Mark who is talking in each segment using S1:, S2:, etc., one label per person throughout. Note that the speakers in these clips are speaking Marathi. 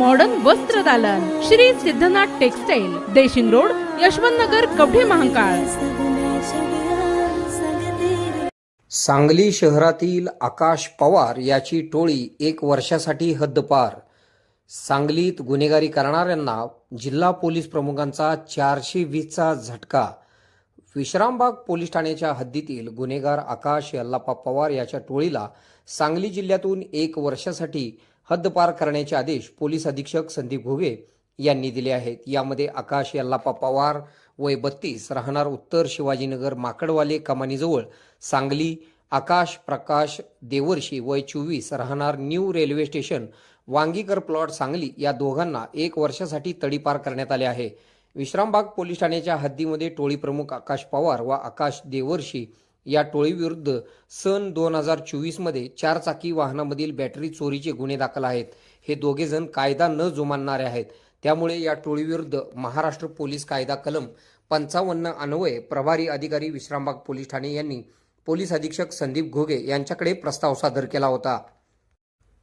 S1: मॉडर्न वस्त्र दालन. Shri Siddhanath textile Deshing road Yashwant Nagar Kavathe Mahankal.
S2: Sangli शहरातील आकाश पवार याची टोळी एक वर्षासाठी हद्दपार. सांगलीत गुन्हेगारी करणाऱ्यांना जिल्हा पोलीस प्रमुखांचा चारशे वीसचा झटका. विश्रामबाग पोलीस ठाण्याच्या हद्दीतील गुन्हेगार आकाश यल्लाप्पा पवार याच्या टोळीला सांगली जिल्ह्यातून एक वर्षासाठी हद्दपार करण्याचे आदेश पोलीस अधीक्षक संदीप घोगे यांनी दिले आहेत. यामध्ये आकाश यल्लापा पवार वय बत्तीस राहणार उत्तर शिवाजीनगर माकडवाले कमानीजवळ सांगली आकाश प्रकाश देवर्षी वय चोवीस राहणार new railway station Wangikar plot Sangli या दोघांना एक वर्षासाठी तडीपार करण्यात आले आहे. विश्रामबाग पोलीस ठाण्याच्या हद्दीमध्ये टोळी प्रमुख आकाश पवार व आकाश देवर्षी या टोळीविरुद्ध सन दोन हजार चोवीसमध्ये चारचाकी वाहनामधील बॅटरी चोरीचे गुन्हे दाखल आहेत. हे दोघे जण कायदा न जुमानणारे आहेत. त्यामुळे या टोळीविरुद्ध महाराष्ट्र पोलीस कायदा कलम पंचावन्न अन्वये प्रभारी अधिकारी विश्रामबाग पोलीस ठाणे यांनी पोलीस अधीक्षक संदीप घोगे यांच्याकडे प्रस्ताव सादर केला होता.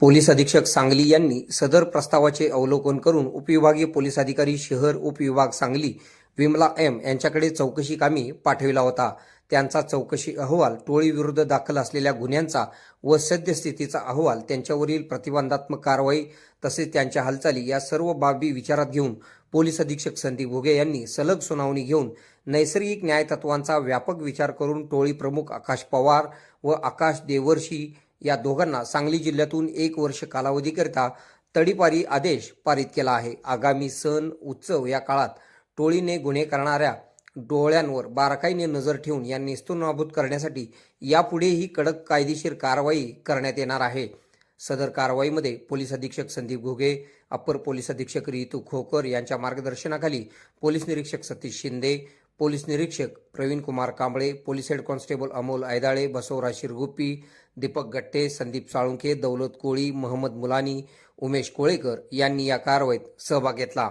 S2: पोलीस अधीक्षक सांगली यांनी सदर प्रस्तावाचे अवलोकन करून उपविभागीय पोलीस अधिकारी शहर उपविभाग सांगली विमला एम यांच्याकडे चौकशी कामी पाठविला होता. त्यांचा चौकशी अहवाल टोळीविरुद्ध दाखल असलेल्या गुन्ह्यांचा व सद्यस्थितीचा अहवाल त्यांच्यावरील प्रतिबंधात्मक कारवाई तसेच त्यांच्या हालचाली या सर्व बाबी विचारात घेऊन पोलीस अधीक्षक संदीप घुगे यांनी सलग सुनावणी घेऊन नैसर्गिक न्याय तत्वांचा व्यापक विचार करून टोळी प्रमुख आकाश पवार व आकाश देवर्षी या दोघांना सांगली जिल्ह्यातून एक वर्ष कालावधीकरिता तडीपारी आदेश पारित केला आहे. आगामी सण उत्सव या काळात टोळीने गुन्हे करणाऱ्या डोळ्यांवर बारकाईने नजर ठेवून या नेस्तनाबूत करण्यासाठी यापुढेही कडक कायदेशीर कारवाई करण्यात येणार आहे. सदर कारवाईमध्ये पोलीस अधीक्षक संदीप घोगे अप्पर पोलीस अधीक्षक रितू खोकर यांच्या मार्गदर्शनाखाली पोलीस निरीक्षक सतीश शिंदे पोलीस निरीक्षक Pravin Kumar Kamble police head constable Amol Aidale Basavraj Shirguppi Deepak Gatte Sandeep Salunkhe दौलत कोळी महम्मद मुलानी उमेश कोळेकर यांनी या कारवाईत सहभाग घेतला.